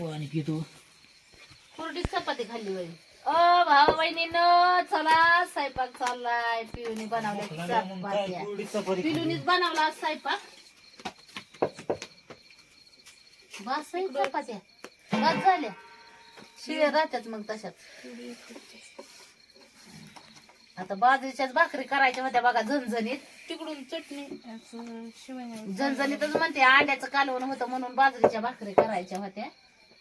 पाणी पितो. कुरडी चपाती खाल्ली बाई. अ भाऊ बहिणीनं चला स्वयंपाक चाललाय. पिलुनी बनवल्या चपात्या. पिलुनीच बनवला आज स्वयंपाक. बस आहे चपात्या. बस झाल्या. शिळे राहतात मग तशाच. आता बाजरीच्याच भाकरी करायच्या होत्या बघा झणझणीत. तिकडून चटणी. असं शिवाय झणझणीतच म्हणते अंड्याचं कालवण होतं म्हणून बाजरीच्या भाकरी करायच्या होत्या.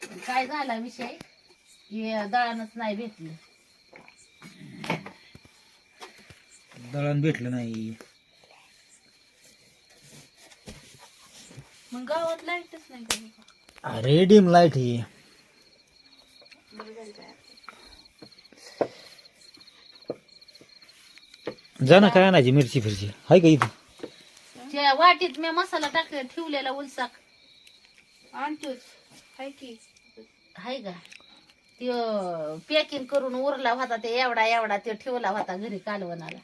काय झाला विषय? की दळणच नाही भेटलं. दळण भेटलं नाही. मग गावात लाईटच नाही का? अरे डिम लाइट ही. जा ना काय आणायची मिरची फिरची? हाय का इथं? त्या वाटीत मी मसाला टाक ठेवलेला उलसाक. आणतोच. हाय की. हाय का? त्यो पॅकिंग करून उरला होता ते एवढा एवढा ते ठेवला होता घरी कालवणाला.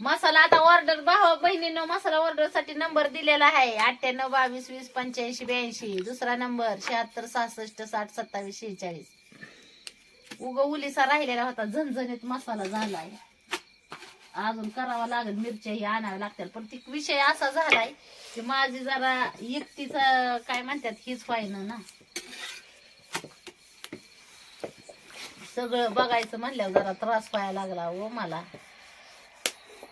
मसाला आता ऑर्डर भावा बहिणीनं मसाला ऑर्डरसाठी नंबर दिलेला आहे. अठ्ठ्याण्णव बावीस वीस पंच्याऐंशी ब्याऐंशी. दुसरा नंबर शहात्तर सहासष्ट साठ सत्तावीस शेहेचाळीस. उग उलिसा राहिलेला होता झणझणीत मसाला झालाय. अजून करावा लागेल मिरच्याही आणाव्या लागतील. पण ती विषय असा झालाय की माझी जरा युक्तीचा काय म्हणतात हीच व्हायना ना. सगळं बघायचं म्हणल्यावर जरा त्रास व्हायला लागला हो मला.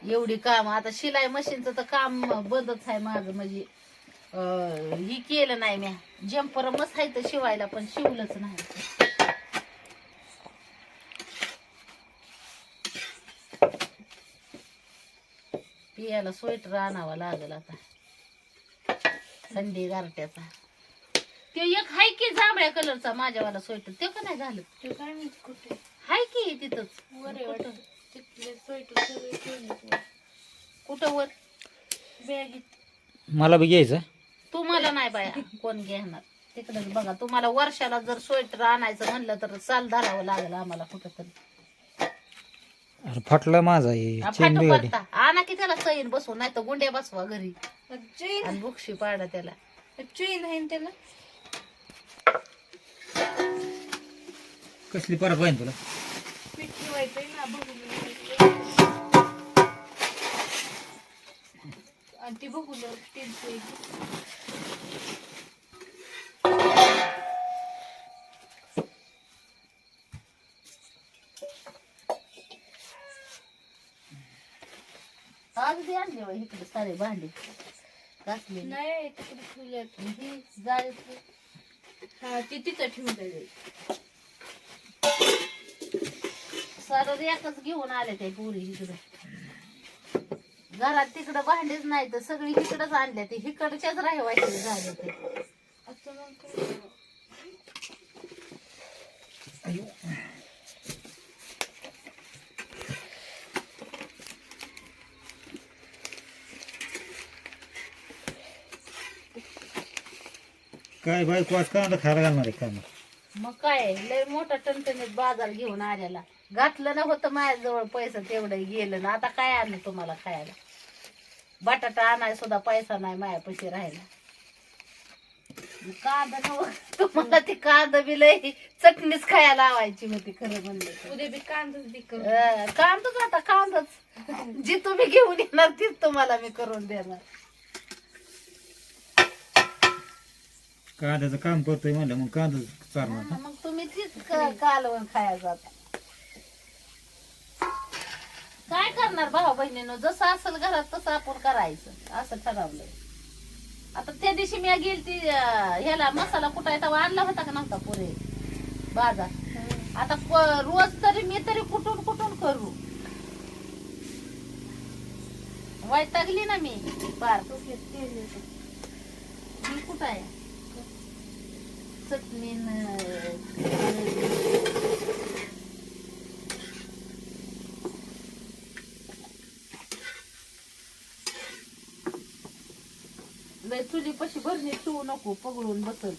एवढी काम आता शिलाई मशीनचं तर काम बंदच आहे माझं म्हणजे ही केलं नाही म्या जम्पर मस्त आहे तर शिवायला पण शिवलंच नाही. पियाला स्वेटर आणावा लागेल आता. थंडी गारट्याचा. ते एक हाय की जांभळ्या कलरचा माझ्यावाला स्वेटर ते का नाही झालं? ते काय माहिती कुठे. हाय की तिथंच. वर आहे वाटतं. तिथले स्वेटर सगळे ठेवले कुठं वर? बॅगीत मला बी घ्यायचं? तू मला नाही बाया. कोण घेणार? तिकडे बघा तुम्हाला वर्षाला जर स्वेटर आणायचं म्हणलं तर चाल धरावं लागेल आम्हाला कुठं तरी अरे फाटला माझा हे चेन फाटू बिघडली. पडता आणा की त्याला सैन बसवून नाही तर गुंड्या बसवा घरी. चेन आणि बुक्षी पाडा त्याला. चेन आहे ना त्याला. कसली परत पाहिजे तुला. पीठ ठेवायचंय ना बघू आणि ती बघू आणले इकडे सारे भांडे. घासले नाही तिकडे ठेवल्यात. ही. हा ती तिथं ठेवलेली सारं एकच घेऊन आले ते पुरी इकडे. घरात तिकडं भांडेच नाही तर सगळी इकडंच आणले ते. इकडच्याच राहिवायचे झाले ते. काय बाय काय बाई कांदा खायला घालणार आहे काय मग काय लय मोठा टणटणीत बाजार घेऊन आलेला. घातलं ना होतं माझ्याजवळ पैसा तेवढं गेलं ना. आता काय आणलं तुम्हाला खायला? बटाटा आणाय सुद्धा पैसा नाही माझ्यापाशी राहिला. कांदा नव तुम्हाला ती कांदा बी लय चटणीच खायला लावायची होती खरं म्हणलं. उद्या बी कांदाच बी करू. अं, कांदाच आता कांदाच. जी तुम्ही घेऊन येणार तीच तुम्हाला मी करून देणार. कांद्याचं काम करतोय म्हणलं मग कांदा चालणार मग तुम्ही तीच क- कालवण खायचं आता काय करणार भावा बहिणीनं? जसं असेल घरात तसं आपण करायचं. असं ठरवलंय. आता त्या दिवशी मी गेली ती ह्याला मसाला कुटाय तेव्हा आणला होता का नव्हता पुरे बाजार. आता प- रोज तरी मी तरी कुठून कुठून करू? वैतागली ना मी पार मी कुठं आहे चटणी लय तुझी पशी भरणी ठेवू नको पगळून बसल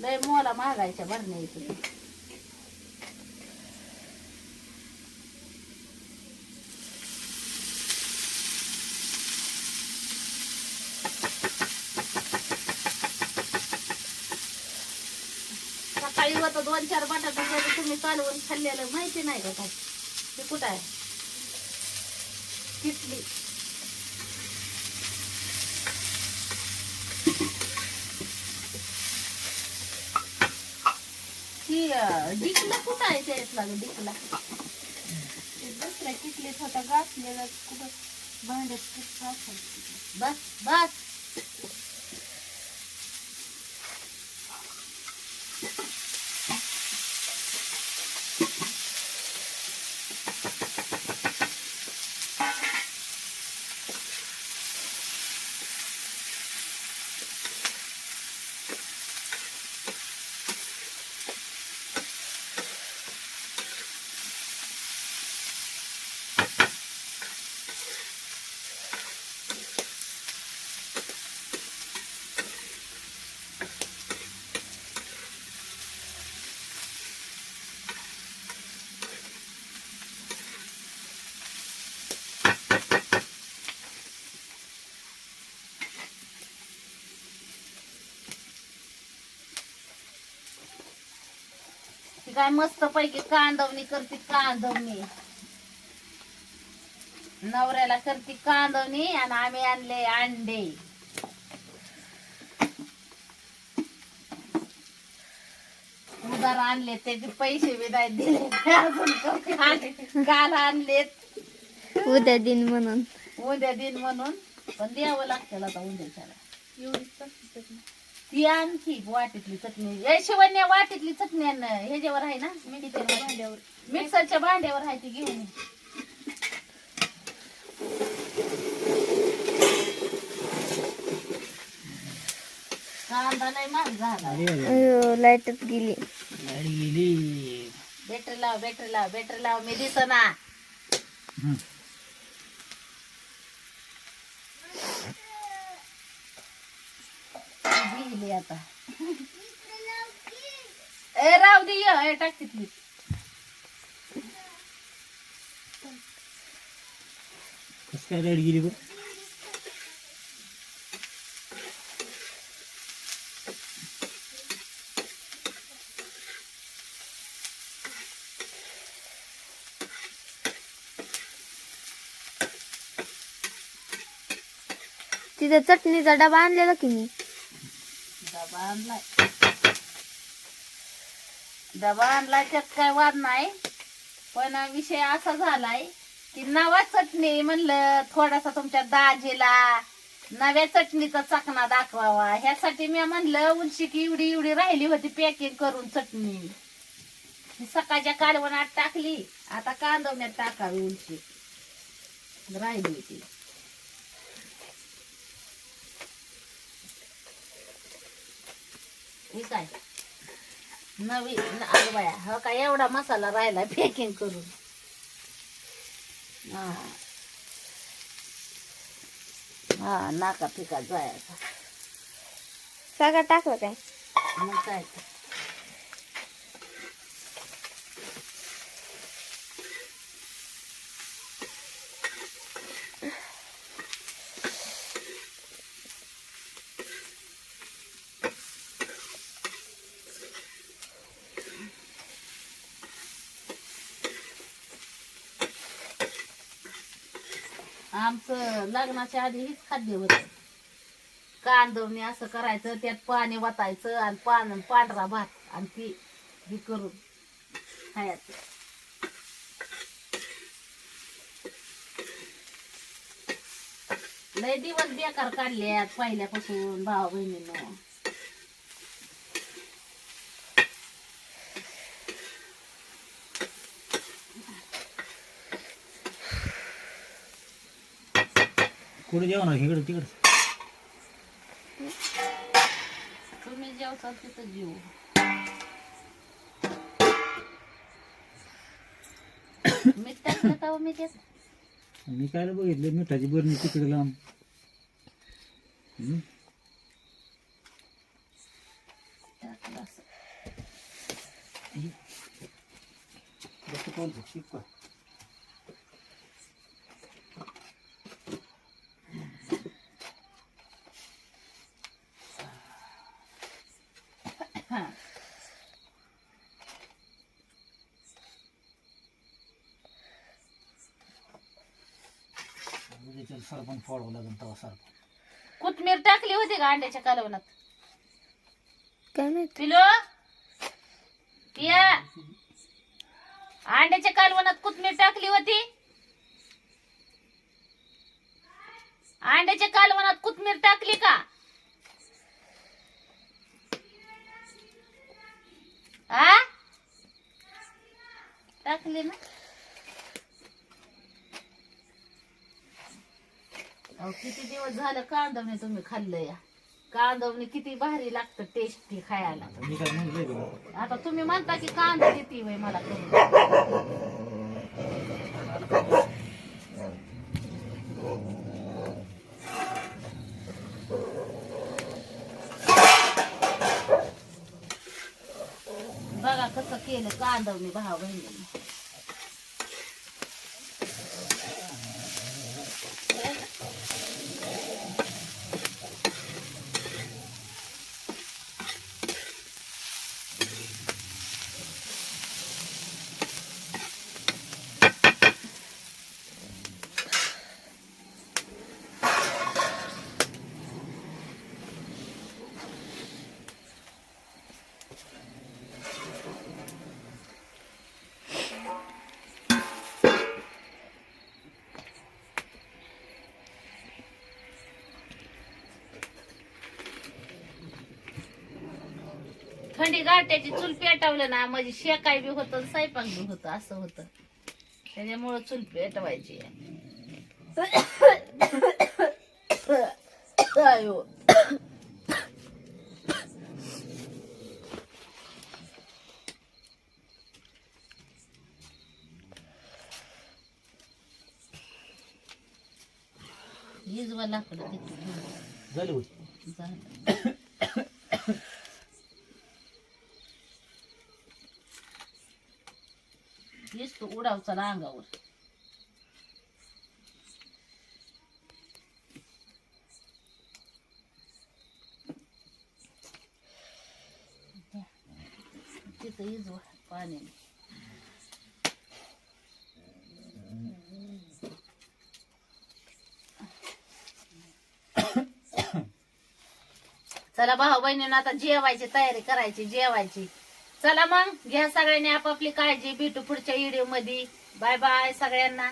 लय मोला महागायच्या भरण्या येत आता दोन चार बटाटा तुम्ही चालवून खाल्लेलं माहिती नाही का काय ते कुठं आहे? किटली डिकला कुठं आहे त्यातला ग डिकला? ते दुसऱ्या किटलीत होता घासलेला कुठं? भांड्यात बस बस. काय मस्त पैकी कांदवणी करते कांदवणी. नवऱ्याला करते कांदवणी आणि आम्ही आणले अंडे. उदार आणले त्याचे पैसे बी नाही दिले. अजून काल- काल आणलेत. उद्या दिन म्हणून. उद्या दिन म्हणून. पण द्यावं लागतं आता उद्याच्याला. एवढीच. ती आणखी वाटीतली चटणी. ए शिवण्या वाटीतली चटणी आण. ह्याच्यावर आहे ना मिक्सरच्या भांड्यावर. मिक्सरच्या भांड्यावर आहे ती घेऊन ये. कांदा लय महाग झाला. अयो लाईटच गेली. लाइट गेली. बॅटरी लाव बॅटरी लाव बॅटरी लाव मी दिसना. आता. ए राव दे ये, टाक तिथली. कसं काय लाइट गेली बरं? तिथे चटणीचा डबा आणलेला की मी? डबा आणलाय डबा आणलाय त्यात काय वाद नाही पण विषय असा झालाय की नवा चटणी म्हणलं थोडासा तुमच्या दाजीला नव्या चटणीचा चकना दाखवावा. ह्यासाठी मी म्हणलं उलशी की एवढी एवढी राहिली होती पॅकिंग करून चटणी. सकाळच्या कालवणात टाकली. आता कांदवण्यात टाकावी उलशी राहिली होती. हे काय नवी न- अगं बाया हो काय एवढा मसाला राहिला पॅकिंग करून. हा. हा नाका पिका जायचा. सगळं टाकलं काय? मग काय तर. आमचं लग्नाच्या आधी हेच खाद्य होत. कांदवणी असं करायचं त्यात पाणी वाटायचं आणि पान पांढरा भात आणि ती हे करून खायचं. लय दिवस बेकार काढल्यात पहिल्यापासून भाऊ बहिणीनं कुठे जेवणार इकडे तिकडे. तुम्ही जेवसाल तिथं जीव मीठ टाकलं का मी मी काय बघितलं? मिठाची बरणी तिकडे लांब. हं? टाकलं असं. जास्त कोणतं? शिक सरपण फोडावं लागेल तेव्हा सरपण कोथमीर टाकली होती का अंड्याच्या कालवणात? काय माहीत? पिलो? पिया? अंड्याच्या कालवणात कोथमीर टाकली होती? अंड्याच्या कालवणात कोथमीर टाकली का? आ? टाकली ना? अहो किती दिवस झालं कांदवणे तुम्ही खाल्लं या कांदवणे किती भारी लागतं टेस्टी खायला. आता मी काय म्हणलंय तुला आता तुम्ही म्हणता की कांदा देते वय मला करून बघा कसं केलं कांदवणी भाव बहिणीने थंडी गाठ्याची चूल पेटवलं ना म्हणजे शेकाय बी होतं स्वयंपाक बी होतं असं होतं. त्याच्यामुळं चूल पेटवायची. आयो. हिजवा लाकडं तिथून झाली होती झालं हीच तो उडावचा चला अंगावर. तिथं इजवा पाण्याने चला भाऊ बहिणीनं आता जेवायची तयारी करायची जेवायची. चला मग घ्या सगळ्यांनी आपापली काळजी भेटू पुढच्या व्हिडिओमध्ये. बाय बाय सगळ्यांना.